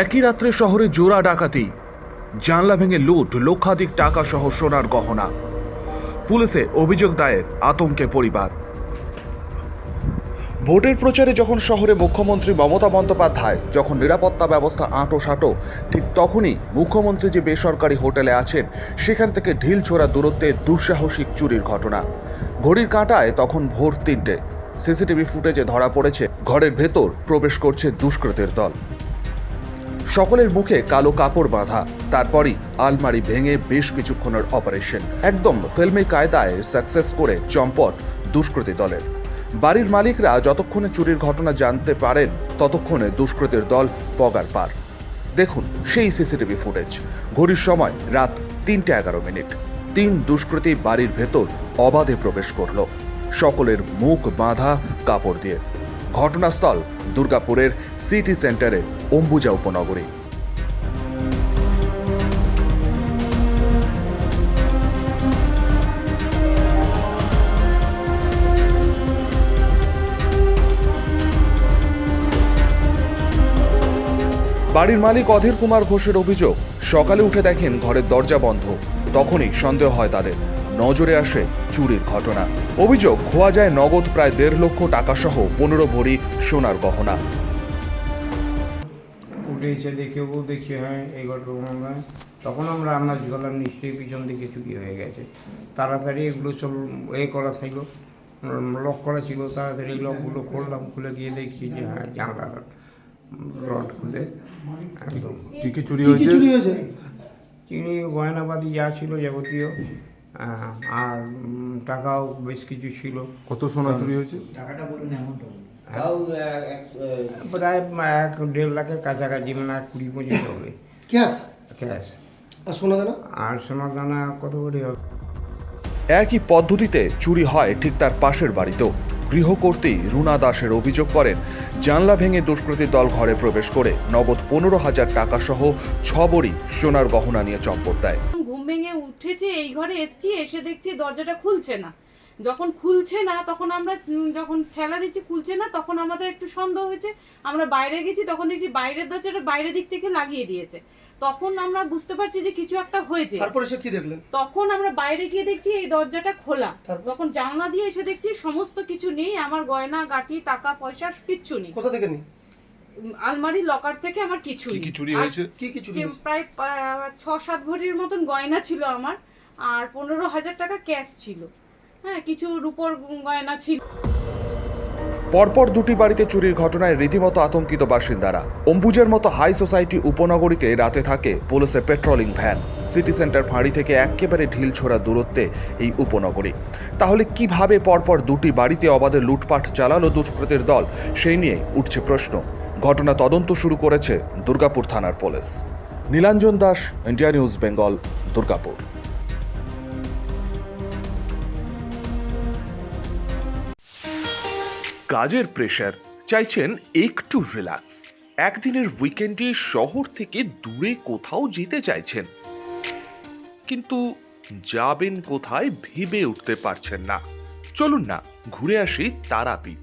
একই রাত্রে শহরে জোড়া ডাকাতি। জানলা ভেঙে লুট, লক্ষাধিক টাকা সহ সোনার গহনা। পুলিশে অভিযোগ দায়ের, আতঙ্কে পরিবার। ভোটের প্রচারে যখন শহরে মুখ্যমন্ত্রী মমতা বন্দ্যোপাধ্যায় যখন নিরাপত্তা ব্যবস্থা আঁটো সাঁটো ঠিক তখনই মুখ্যমন্ত্রী যে বেসরকারি হোটেলে আছেন, সেখান থেকে ঢিল ছোড়া দূরত্বে দুঃসাহসিক চুরির ঘটনা। ঘড়ির কাঁটায় তখন ভোর তিনটে। সিসিটিভি ফুটেজে ধরা পড়েছে, ঘরের ভেতর প্রবেশ করছে দুষ্কৃতের দল। সকলের মুখে কালো কাপড় বাঁধা, তারপরই আলমারি ভেঙে বেশ কিছুক্ষণের অপারেশন একদম ফিল্মি কায়দায় সাকসেস করে চম্পট দুষ্কৃতী দলের। বাড়ির মালিকরা যতক্ষণে চুরির ঘটনা জানতে পারেন, ততক্ষণে দুষ্কৃতীর দল পগার পার। দেখুন সেই সিসিটিভি ফুটেজ। ঘড়ির সময় রাত তিনটে এগারো মিনিট। তিন দুষ্কৃতী বাড়ির ভেতর অবাধে প্রবেশ করল। সকলের মুখ বাঁধা কাপড় দিয়ে। ঘটনাস্থল দুর্গাপুরের সিটি সেন্টারে অম্বুজা উপনগরী। বাড়ির মালিক অধীর কুমার ঘোষের অভিযোগ, সকালে উঠে দেখেন ঘরের দরজা বন্ধ। তখনই সন্দেহ হয় তাদের। নজরে আসে চুরির ঘটনা। অভিযোগ খোয়া যায় নগদ প্রায় দেড় লক্ষ টাকা সহ পনেরো ভরি সোনার গহনা। উঠে এসে দেখে ও দেখে হ্যাঁ এই ঘটনা তখন আমরা আন্দাজ করলাম নিশ্চয়ই পিছন দিকে চুরি হয়ে গেছে। তাড়াতাড়ি এগুলো সব এ করা ছিল লক করা ছিল। তাড়াতাড়ি লকগুলো করলাম খুলে গিয়ে দেখছি যে হ্যাঁ জানলার রড খুলে একদম। কি কি চুরি হয়েছে? চুরি হয়েছে? চিনি গয়নাবাদি যা ছিল যাবতীয়। আর টাকাও বেশ কিছু ছিল। কত সোনা চুরি হয়েছে? প্রায় এক দেড় লাখের কাছাকাছি মানে এক কুড়ি পঁচিশ হবে। ক্যাশ? ক্যাশ। আর সোনা দানা? আর সোনার দানা কত করে হবে? একই পদ্ধতিতে চুরি হয় ঠিক তার পাশের বাড়িতেও। গৃহকর্ত্রী রুনা দাসের অভিযোগ করেন জানলা ভেঙে দুষ্কৃতী দল ঘরে প্রবেশ করে নগদ পনেরো হাজার টাকা সহ ছ বড়ি সোনার গহনা নিয়ে চম্পট দেয়। উঠেছে এই ঘরে এসছি এসে দেখছি দরজাটা খুলছে না। যখন খুলছে না তখন আমরা যখন ঠেলা দিচ্ছি খুলছে না তখন আমাদের একটু সন্দেহ হয়েছে। আমরা বাইরে গেছি তখন দেখছি বাইরের দরজাটা বাইরের দিক থেকে লাগিয়ে দিয়েছে। তখন আমরা বুঝতে পারছি যে কিছু একটা হয়েছে। তারপরে সে কি দেখলেন? তখন আমরা বাইরে গিয়ে দেখছি এই দরজাটা খোলা। তখন জানলা দিয়ে এসে দেখছি সমস্ত কিছু নেই আমার গয়না গাটি টাকা পয়সা কিচ্ছু নেই। কোথা থেকে নি উম, আলমারির লকার থেকে আমার কিছু কি কি চুরি হয়েছে? কি কি চুরি প্রায় ছ সাত ভরির মতন গয়না ছিল আমার আর পনেরো হাজার টাকা ক্যাশ ছিল। হ্যাঁ কিছু রূপোর গয়না ছিল। পরপর দুটি বাড়িতে চুরির ঘটনায় রীতিমতো আতঙ্কিত বাসিন্দারা। অম্বুজের মতো হাই সোসাইটি উপনগরীতে রাতে থাকে পুলিশের পেট্রোলিং ভ্যান। সিটি সেন্টার ফাঁড়ি থেকে একেবারে ঢিল ছোড়া দূরত্বে এই উপনগরী। তাহলে কীভাবে পরপর দুটি বাড়িতে অবাধে লুটপাট চালালো দুষ্কৃতের দল? সেই নিয়ে উঠছে প্রশ্ন। ঘটনা তদন্ত শুরু করেছে দুর্গাপুর থানার police. Nilanjan Das, India news, Bengal, Durgapur. কাজের প্রেশার চাইছেন একটু রিল্যাক্স একদিনের উইকেন্ডে শহর থেকে দূরে কোথাও যেতে চাইছেন। কিন্তু যাবেন কোথায় ভেবে উঠতে পারছেন না। চলুন না, ঘুরে আসি তারাপীঠ।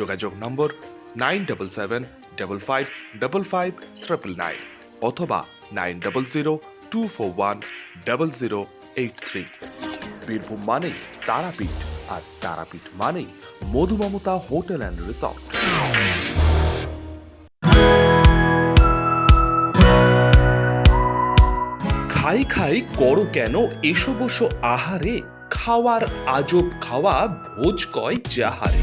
যোগাযোগ নম্বর nine double seven double five double five triple nine অথবা nine double zero two four one double zero eight three Birbhum মানেই তারাপীঠ, আর তারাপীঠ মানেই মধুমমতা হোটেল অ্যান্ড রিসর্ট। খাই খাই করো কেন এসো বসো আহারে, খাওয়ার আজব খাওয়া ভোজ কয় যাহারে।